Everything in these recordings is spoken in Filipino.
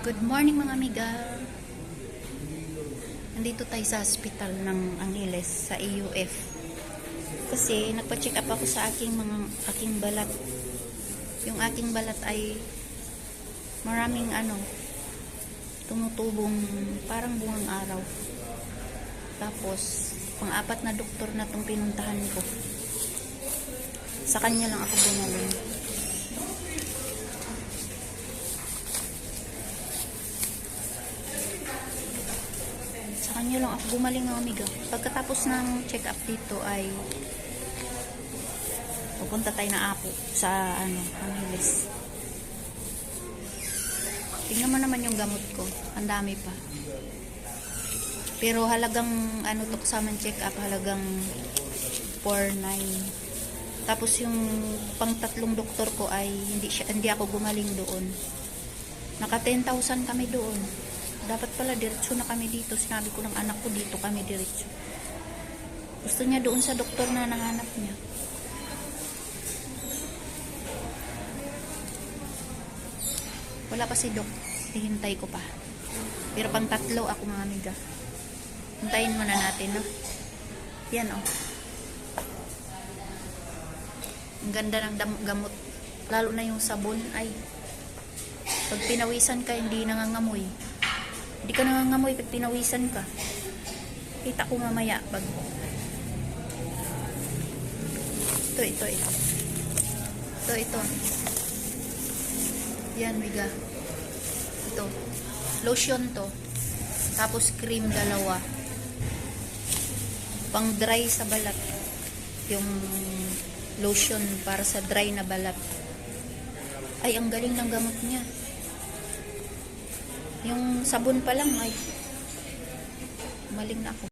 Good morning mga amiga. Nandito tayo sa hospital ng Angeles sa AUF. Kasi nagpa-check up ako sa aking mga aking balat. Yung aking balat ay maraming ano tumutubong parang bungang araw. Tapos pang-apat na doktor na tong pinuntahan ko. Sa kanya lang ako bumaling. Kanya lang ako gumaling ng amiga. Pagkatapos ng check-up dito ay pupunta tayo na apo sa ano, Angeles. Tingnan mo naman yung gamot ko. Ang dami pa. Pero halagang ano to kasama check-up, halagang 4.9. Tapos yung pang tatlong doktor ko ay hindi siya hindi ako gumaling doon. Naka 10,000 kami doon. Dapat pala diretso na kami dito. Sinabi ko ng anak ko dito kami diretso. Gusto niya doon sa doktor na nahanap niya. Wala pa si Dok. Hihintay ko pa. Pero pang tatlo ako mga amiga. Hintayin muna natin, no? Yan, oh. Ang ganda ng gamot. Lalo na yung sabon. Ay, pag pinawisan ka, hindi nangangamoy. Hindi ka nangangamoy pag pinawisan ka. Kita ko mamaya pag... Ito, ito, ito. Ito, ito. Yan, miga. Ito. Lotion to. Tapos cream dalawa. Pang dry sa balat. Yung lotion para sa dry na balat. Ay, ang galing ng gamot niya. Yung sabon pa lang ay maling na ako.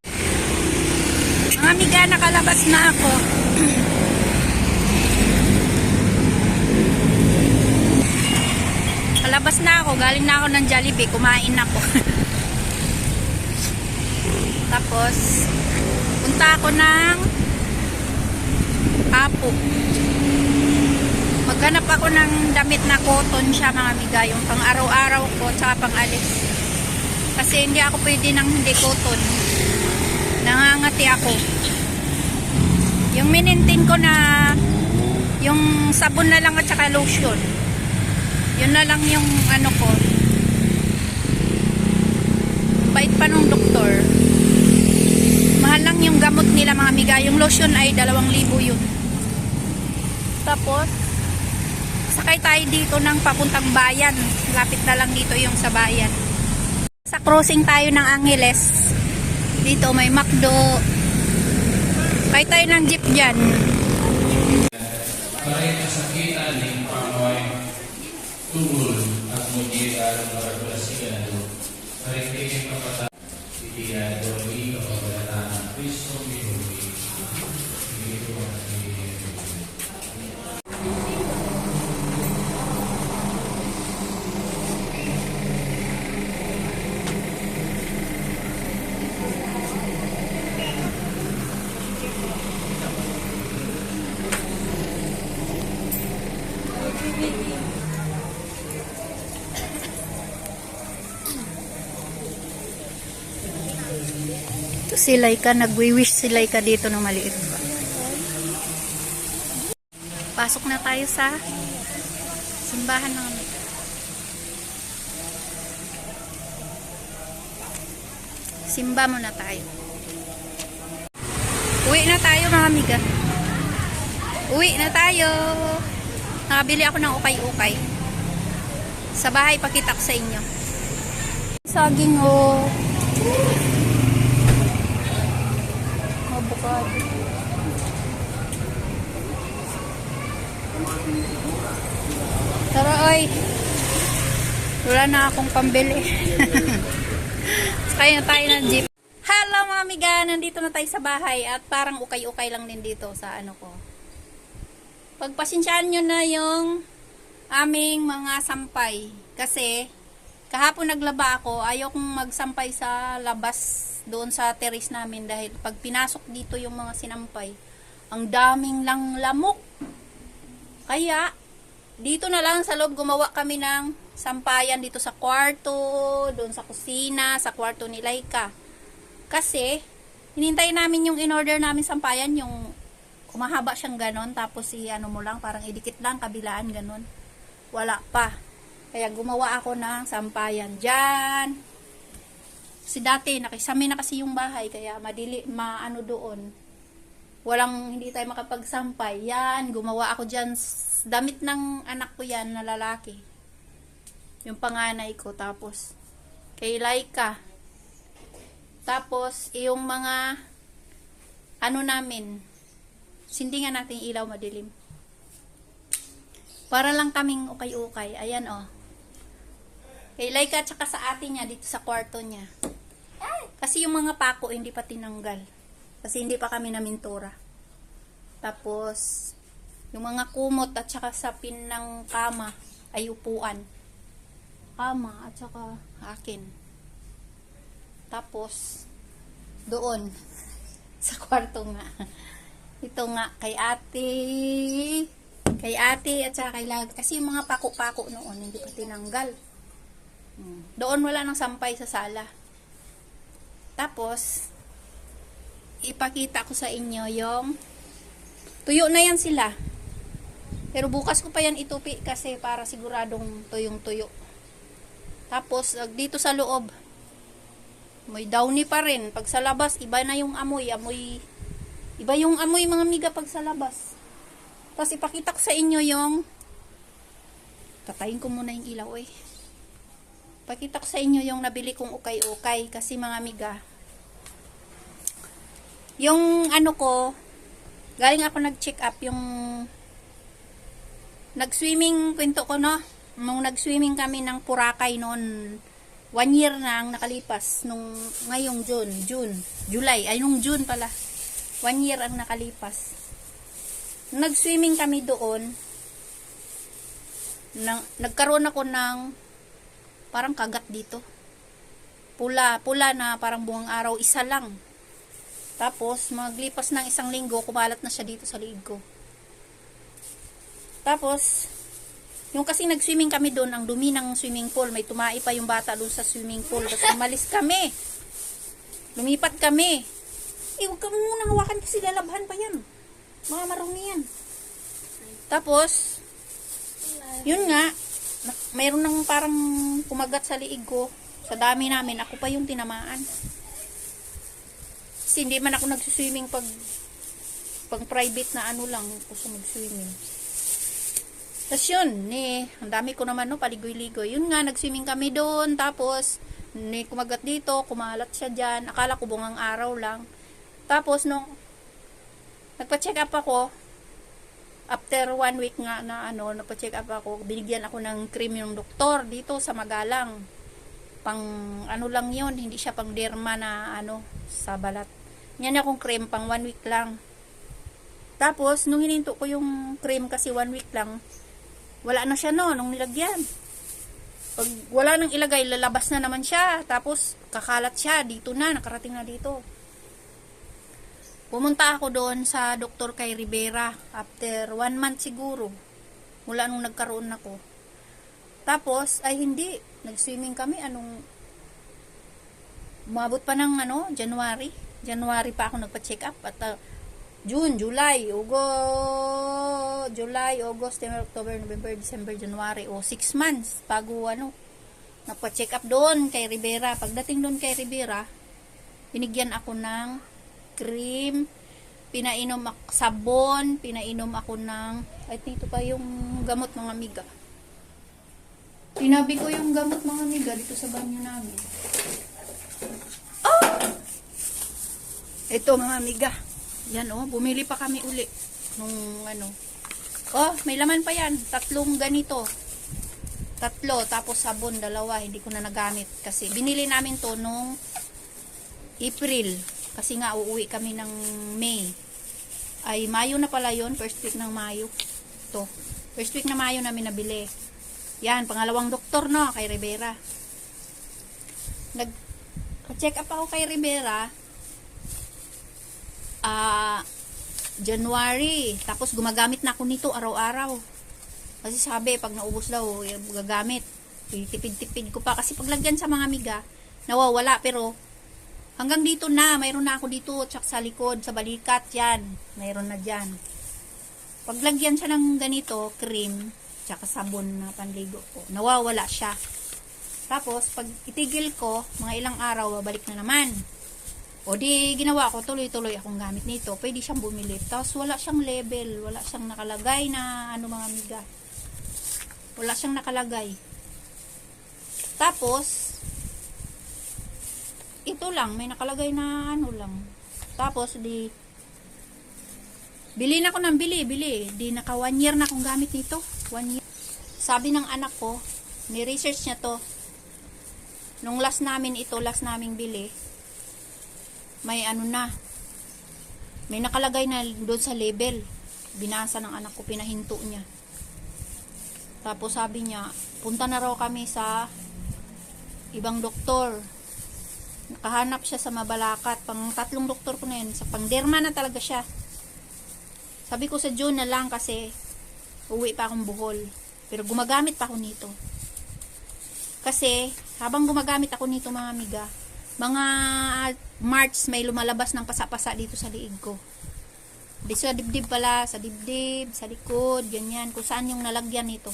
Mga amiga, nakalabas na ako. Kalabas na ako, galing na ako ng Jollibee, kumain ako. Tapos, punta ako ng Apo. Maghanap ako ng damit na cotton siya mga amiga, yung pang araw-araw ko, tsaka pang alis. Kasi hindi ako pwede ng hindi cotton. Nangangati ako. Yung minintin ko na yung sabon na lang at saka lotion. Yun na lang yung ano ko. Bait pa nung doktor. Mahal lang yung gamot nila mga amiga. Yung lotion ay 2,000 yun. Tapos, sakay tayo dito ng papuntang bayan. Lapit na lang dito yung sa bayan. Sa crossing tayo ng Angeles. Dito may McDo. Kaya tayo ng jeep dyan. Kaya kasakitan ng pangaway tungol at mujira ng maragulasigado. Kaya kayo kapata itiya si Laika, nagwi-wish si Laika dito ng maliit pa. Pasok na tayo sa simbahan ng Simba muna tayo. Uwi na tayo mga amiga. Uwi na tayo. Nakabili ako ng ukay-ukay. Sa bahay pakita ko sa inyo. Saging oh. Avocado. Tara, oy. Wala na akong pambili. Sakay na tayo ng jeep. Hello mga amiga, nandito na tayo sa bahay at parang ukay-ukay lang din dito sa ano ko. Pagpasensyaan nyo na yung aming mga sampay. Kasi kahapon naglaba ako, ayaw kong magsampay sa labas doon sa terrace namin dahil pag pinasok dito yung mga sinampay, ang daming lang lamok. Kaya, dito na lang sa loob gumawa kami ng sampayan dito sa kwarto, doon sa kusina, sa kwarto ni Laika. Kasi, hinintay namin yung in-order namin sampayan, yung kumahaba siyang ganon, tapos i ano mo lang, parang idikit lang, kabilaan ganon. Wala pa. Kaya gumawa ako ng sampayan dyan. Kasi dati, nakisami na kasi yung bahay, kaya madili, maano doon. Walang, hindi tayo makapagsampay. Yan, gumawa ako dyan. Damit ng anak ko yan na lalaki. Yung panganay ko. Tapos, kay Laika. Tapos, yung mga, ano namin, sindingan natin ilaw madilim. Para lang kaming ukay-ukay. Ayan, oh. Kay Laika, tsaka sa atin niya, dito sa kwarto niya. Kasi yung mga pako, hindi pa tinanggal. Kasi hindi pa kami namintura. Tapos, yung mga kumot at saka sa pin ng kama ay upuan. Kama at saka akin. Tapos, doon, sa kwarto nga. Ito nga, kay ate, kay ate at saka kay lag. Kasi yung mga pako-pako noon, hindi pa tinanggal. Hmm. Doon wala nang sampay sa sala. Tapos, ipakita ko sa inyo yung tuyo na yan sila. Pero bukas ko pa yan itupi kasi para siguradong tuyong tuyo. Tapos, dito sa loob, may downy pa rin. Pag sa labas, iba na yung amoy. Amoy, iba yung amoy mga miga pag sa labas. Tapos, ipakita ko sa inyo yung, tatayin ko muna yung ilaw eh. Pakita ko sa inyo yung nabili kong ukay-ukay kasi mga miga. Yung ano ko, galing ako nag-check up yung nag-swimming kwento ko no. Nung nag-swimming kami ng Purakay noon, one year na ang nakalipas nung ngayong June, June, July, ay nung June pala. One year ang nakalipas. Nag-swimming kami doon. Nang, nagkaroon ako ng parang kagat dito. Pula, pula na parang buwang araw, isa lang. Tapos, maglipas ng isang linggo, kumalat na siya dito sa liig ko. Tapos, yung kasi nag-swimming kami doon, ang dumi ng swimming pool, may tumai pa yung bata doon sa swimming pool. Tapos umalis kami. Lumipat kami. Eh, huwag ka muna hawakan kasi lalabhan pa yan. Mga marumi yan. Tapos, yun nga, mayroon nang parang kumagat sa liig ko. Sa dami namin, ako pa yung tinamaan. Kasi hindi man ako nagsuswimming pag pag private na ano lang sa mag-swimming. Tapos yun, ni, ang dami ko naman no, paligoy-ligoy. Yun nga, nag-swimming kami doon. Tapos, ni, kumagat dito, kumalat siya dyan. Akala ko bungang araw lang. Tapos, nung nagpa-check up ako, after one week nga na ano, nagpa-check up ako, binigyan ako ng cream yung doktor dito sa Magalang. Pang ano lang yun, hindi siya pang derma na ano, sa balat. Yan akong cream, pang one week lang. Tapos, nung hininto ko yung cream kasi one week lang, wala na siya no, nung nilagyan. Pag wala nang ilagay, lalabas na naman siya. Tapos, kakalat siya. Dito na, nakarating na dito. Pumunta ako doon sa doktor kay Rivera after one month siguro. Mula nung nagkaroon ako. Tapos, ay hindi. Nag-swimming kami. Anong, umabot pa ng ano, January. January pa ako nagpa-check up. At uh, June, July, August, July, August, September, October, November, December, January. O, six months bago ano, nagpa-check up doon kay Rivera. Pagdating doon kay Rivera, binigyan ako ng cream, pinainom ako sabon, pinainom ako ng, ay dito pa yung gamot mga miga. Tinabi ko yung gamot mga miga dito sa banyo namin. Ito mga miga. Yan oh, bumili pa kami uli nung ano. Oh, may laman pa yan. Tatlong ganito. Tatlo, tapos sabon, dalawa. Hindi ko na nagamit kasi binili namin to nung April. Kasi nga uuwi kami ng May. Ay, Mayo na pala yon First week ng Mayo. To. First week na Mayo namin nabili. Yan, pangalawang doktor no, kay Rivera. Nag check up ako kay Rivera. Ah, January. Tapos gumagamit na ako nito araw-araw. Kasi sabi, pag naubos daw, yung gagamit. Tipid-tipid ko pa kasi paglagyan sa mga miga, nawawala pero hanggang dito na, mayroon na ako dito, tsak sa likod, sa balikat, yan. Mayroon na dyan. Paglagyan siya ng ganito, cream, tsaka sabon na panligo ko, nawawala siya. Tapos, pag itigil ko, mga ilang araw, babalik na naman. O di, ginawa ko, tuloy-tuloy akong gamit nito. Pwede siyang bumili. Tapos, wala siyang label. Wala siyang nakalagay na ano mga miga. Wala siyang nakalagay. Tapos, ito lang, may nakalagay na ano lang. Tapos, di, bili na ako ng bili, bili. Di, naka one year na akong gamit nito. One year. Sabi ng anak ko, ni-research niya to. Nung last namin ito, last naming bili, may ano na, may nakalagay na doon sa label. Binasa ng anak ko, pinahinto niya. Tapos sabi niya, punta na raw kami sa ibang doktor. Nakahanap siya sa Mabalacat. Pang tatlong doktor ko na yun. Sa pangderma na talaga siya. Sabi ko sa June na lang kasi uwi pa akong buhol. Pero gumagamit pa ako nito. Kasi habang gumagamit ako nito mga amiga, mga March may lumalabas ng pasa-pasa dito sa liig ko. Di sa dibdib pala, sa dibdib, sa likod, ganyan, kung saan yung nalagyan nito.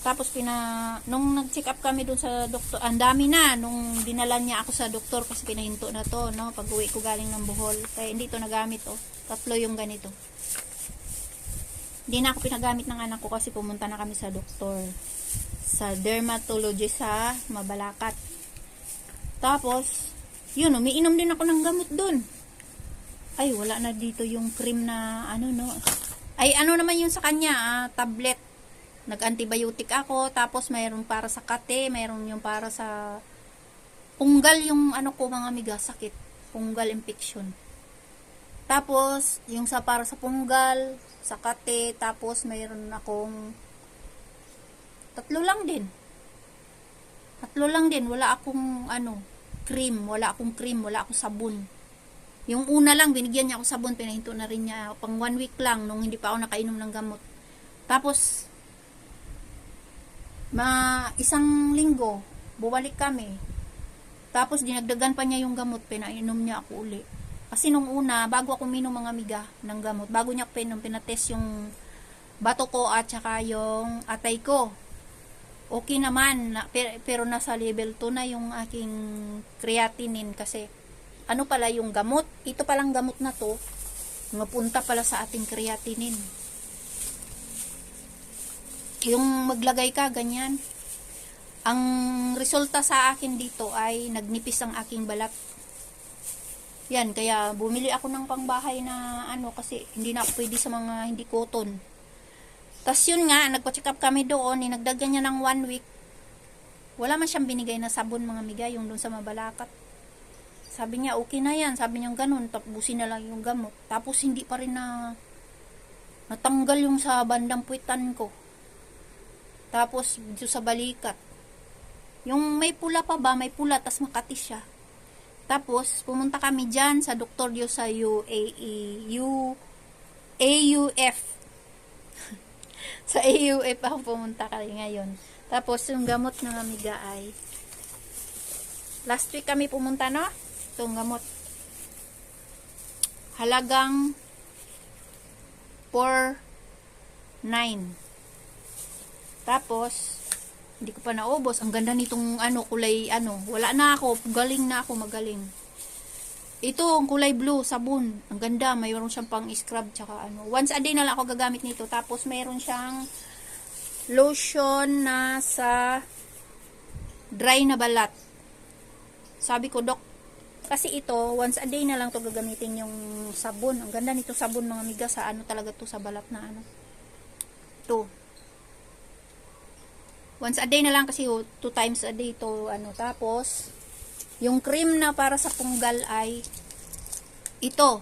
Tapos pina nung nag-check up kami doon sa doktor, ang dami na nung dinala niya ako sa doktor kasi pinahinto na to, no, pag-uwi ko galing ng Bohol. Kaya hindi to nagamit oh. Tatlo yung ganito. Hindi na ako pinagamit ng anak ko kasi pumunta na kami sa doktor. Sa dermatologist sa Mabalacat. Tapos, yun, umiinom din ako ng gamot doon. Ay, wala na dito yung cream na ano, no. Ay, ano naman yun sa kanya, ah, tablet. Nag-antibiotic ako, tapos mayroon para sa kate, mayroon yung para sa punggal yung ano ko mga amiga, sakit. Punggal infection. Tapos, yung sa para sa punggal, sa kate, tapos mayroon akong tatlo lang din. Tatlo lang din, wala akong ano, cream, wala akong cream, wala akong sabon. Yung una lang, binigyan niya ako sabon, pinahinto na rin niya, pang one week lang, nung hindi pa ako nakainom ng gamot. Tapos, ma isang linggo, bumalik kami. Tapos, dinagdagan pa niya yung gamot, pinainom niya ako uli. Kasi nung una, bago ako minom mga amiga ng gamot, bago niya ako pinom, pinatest yung bato ko at saka yung atay ko okay naman, na, pero, nasa level 2 na yung aking creatinine kasi ano pala yung gamot, ito palang gamot na to, mapunta pala sa ating creatinine. Yung maglagay ka, ganyan. Ang resulta sa akin dito ay nagnipis ang aking balat. Yan, kaya bumili ako ng pangbahay na ano kasi hindi na pwede sa mga hindi cotton. Tapos yun nga, nagpa-check up kami doon, ninagdagan niya ng one week. Wala man siyang binigay na sabon mga migay, yung doon sa mabalakat. Sabi niya, okay na yan. Sabi niya ganun, tapusin na lang yung gamot. Tapos hindi pa rin na natanggal yung sa bandang puwitan ko. Tapos dito sa balikat. Yung may pula pa ba, may pula, tas makati siya. Tapos, pumunta kami dyan sa doktor Diyo sa UAE, U, AUF sa AUF ako pumunta kami ngayon. Tapos, yung gamot ng amiga ay last week kami pumunta, no? Itong gamot. Halagang 4.9. Tapos, hindi ko pa naubos. Ang ganda nitong ano, kulay ano. Wala na ako. Galing na ako, magaling. Ito, ang kulay blue, sabon. Ang ganda, mayroon siyang pang scrub tsaka ano. Once a day na lang ako gagamit nito. Tapos mayroon siyang lotion na sa dry na balat. Sabi ko, Dok, kasi ito, once a day na lang to gagamitin yung sabon. Ang ganda nito sabon mga miga sa ano talaga to sa balat na ano. To. Once a day na lang kasi oh, two times a day to ano. Tapos, yung cream na para sa punggal ay ito.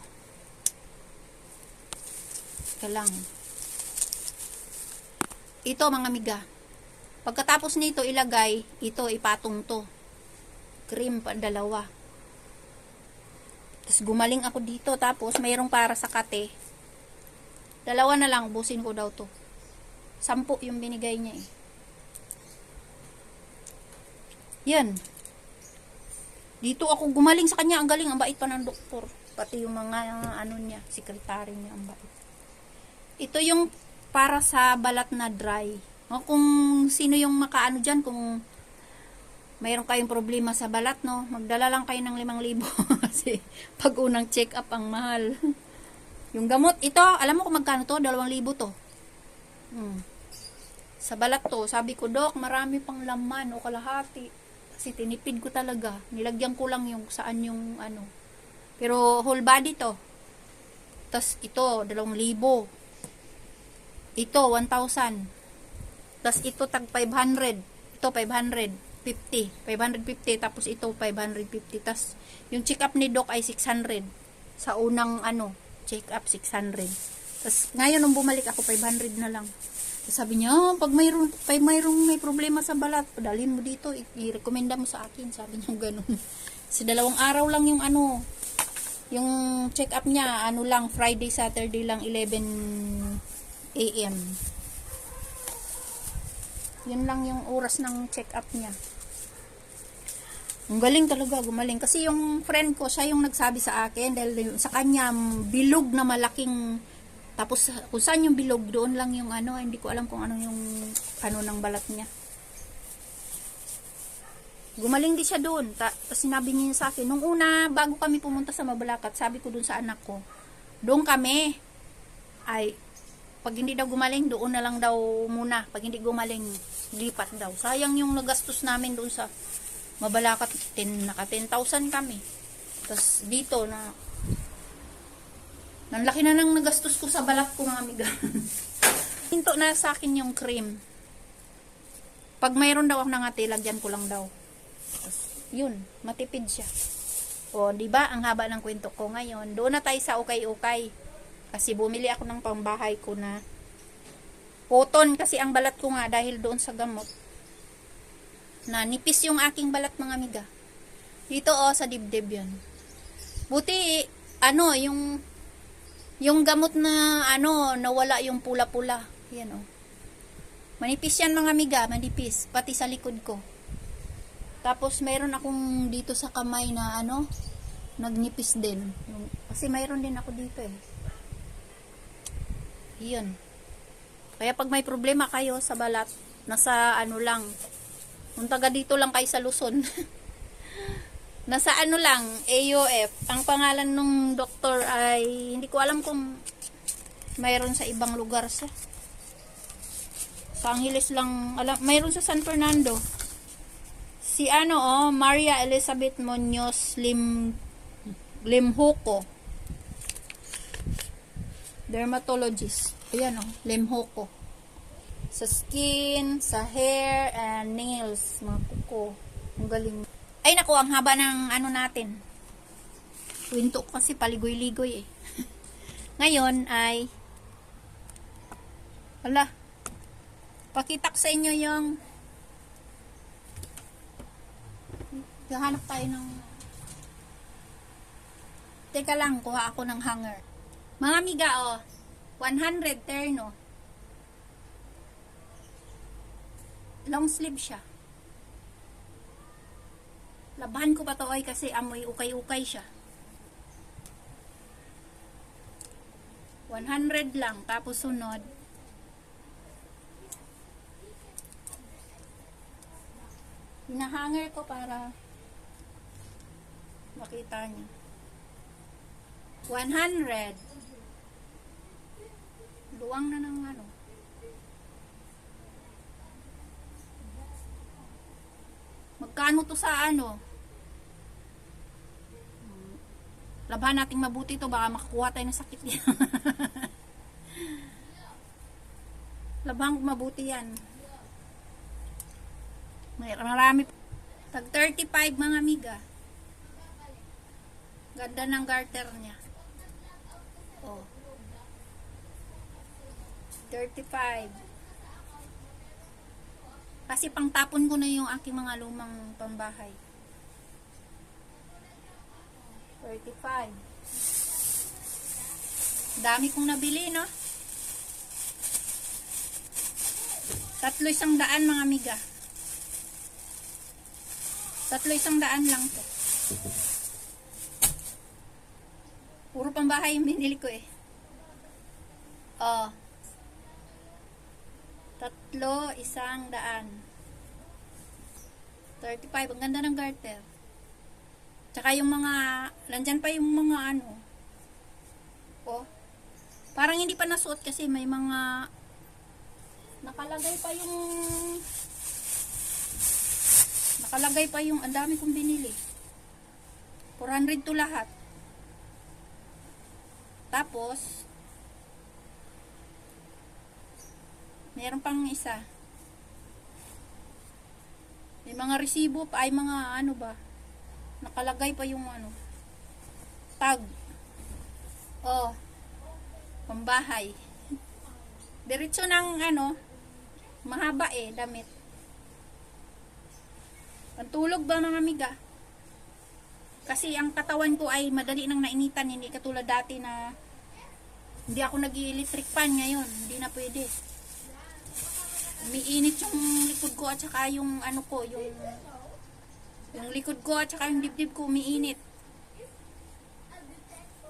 Ito lang. Ito mga miga. Pagkatapos nito ilagay, ito ipatong to. Cream pa dalawa. Tapos gumaling ako dito. Tapos mayroong para sa kate. Dalawa na lang, busin ko daw to. Sampu yung binigay niya eh. Yan. Dito ako gumaling sa kanya. Ang galing. Ang bait pa ng doktor. Pati yung mga ano niya. Sekretary niya. Ang bait. Ito yung para sa balat na dry. O, kung sino yung makaano dyan. Kung mayroon kayong problema sa balat, no? Magdala lang kayo ng 5,000. Kasi pag unang check up ang mahal. yung gamot, ito, alam mo kung magkano to? 2,000 to. Hmm. Sa balat to, sabi ko, Dok, marami pang laman o kalahati. Kasi tinipid ko talaga. Nilagyan ko lang yung saan yung ano. Pero whole body to. Tapos ito, 2,000. Ito, 1,000. Tapos ito, tag 500. Ito, 550. 550. Tapos ito, 550. Tapos yung check up ni Doc ay 600. Sa unang ano, check up 600. Tapos ngayon nung bumalik ako, 500 na lang. Sabi niya, oh, pag mayroong, pag mayroong may problema sa balat, padalhin mo dito, i-recommenda mo sa akin. Sabi niya ganun. Kasi dalawang araw lang yung ano, yung check up niya, ano lang, Friday, Saturday lang, 11 a.m. Yun lang yung oras ng check up niya. Ang galing talaga, gumaling. Kasi yung friend ko, siya yung nagsabi sa akin, dahil sa kanya, bilog na malaking, tapos kung saan yung bilog, doon lang yung ano, hindi ko alam kung ano yung, ano ng balat niya. Gumaling din siya doon. Ta- sinabi niya sa akin, nung una, bago kami pumunta sa Mabalacat, sabi ko doon sa anak ko, doon kami, ay, pag hindi daw gumaling, doon na lang daw muna. Pag hindi gumaling, lipat daw. Sayang yung nagastos namin doon sa Mabalacat, 10, naka 10,000 kami. Tapos dito na, Nang laki na nang nagastos ko sa balat ko mga amiga. Hinto na sa akin yung cream. Pag mayroon daw ako nangati, lagyan ko lang daw. Yun, matipid siya. O, di ba ang haba ng kwento ko ngayon. Doon na tayo sa ukay-ukay. Kasi bumili ako ng pambahay ko na cotton kasi ang balat ko nga dahil doon sa gamot. Na nipis yung aking balat mga amiga. Dito oh, sa dibdib yun. Buti, ano, yung yung gamot na, ano, nawala yung pula-pula. Yan oh. Manipis yan mga amiga, manipis. Pati sa likod ko. Tapos mayroon akong dito sa kamay na ano, nagnipis din. Kasi mayroon din ako dito eh. Yun. Kaya pag may problema kayo sa balat, nasa ano lang, kung taga dito lang kayo sa Luzon. nasa ano lang, AOF. Ang pangalan ng doktor ay, hindi ko alam kung mayroon sa ibang lugar siya. Sa Angeles lang, alam, mayroon sa San Fernando. Si ano oh, Maria Elizabeth Munoz Lim Limhuko. Dermatologist. Ayan oh, Limhuko. Sa skin, sa hair, and nails, mga kuko. Ang galing. Ay nako, ang haba ng ano natin. Kwento ko kasi paligoy-ligoy eh. Ngayon ay Ala. Pakita ko sa inyo yung Gahanap tayo ng Teka lang, kuha ako ng hanger. Mga amiga, oh. 100 terno. Long sleeve siya. Labahan ko pa to ay kasi amoy ukay-ukay siya. 100 lang. Tapos sunod. Hinahanger ko para makita niyo. 100. Luwang na ng ano. Magkano to sa ano? Hmm. Labahan nating mabuti to baka makakuha tayo ng sakit yan. Labahan mabuti yan. May marami. Tag 35 mga amiga. Ganda ng garter niya. Oh. 35. Kasi pang tapon ko na yung aking mga lumang pambahay. 35. Dami kong nabili, no? Tatlo isang daan, mga amiga. Tatlo isang daan lang to. Puro pambahay yung binili ko eh. Oh. Tatlo isang daan. 35. Ang ganda ng garter. Tsaka yung mga, nandyan pa yung mga ano. Oh. Parang hindi pa nasuot kasi may mga nakalagay pa yung nakalagay pa yung ang dami kong binili 400 to lahat tapos meron pang isa may mga resibo pa ay mga ano ba nakalagay pa yung ano tag. Oh pambahay. Diretso ng ano mahaba eh damit. Pantulog ba mga amiga? Kasi ang katawan ko ay madali nang nainitan hindi katulad dati na hindi ako nag electric fan ngayon hindi na pwede. Umiinit yung likod ko at saka yung ano ko yung yung likod ko at saka yung dibdib ko umiinit.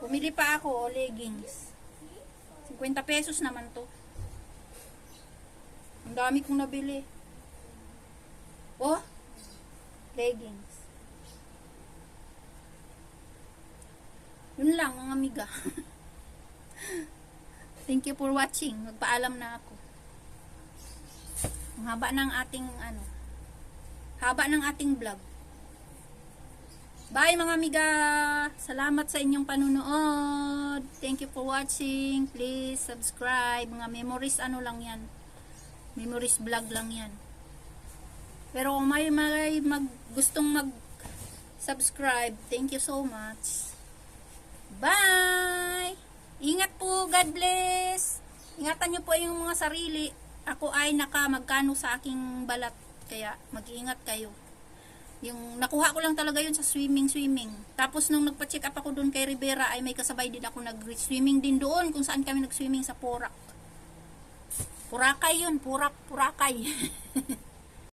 Bumili pa ako o leggings. 50 pesos naman to. Ang dami kong nabili. Oh leggings. Yun lang mga amiga. Thank you for watching. Magpaalam na ako. Ang haba ng ating ano haba ng ating vlog bye mga amiga. Salamat sa inyong panunood thank you for watching. Please subscribe. Mga memories ano lang yan? Memories vlog lang yan. Pero kung may, may mag, gustong mag subscribe thank you so much. Bye! Ingat po. God bless. Ingatan nyo po yung mga sarili. Ako ay naka magkano sa aking balat. Kaya mag-iingat kayo yung nakuha ko lang talaga yun sa swimming swimming. Tapos nung nagpa-check up ako doon kay Rivera ay may kasabay din ako nag-swimming din doon kung saan kami nag-swimming sa Porak Purakay yun Purak Purakay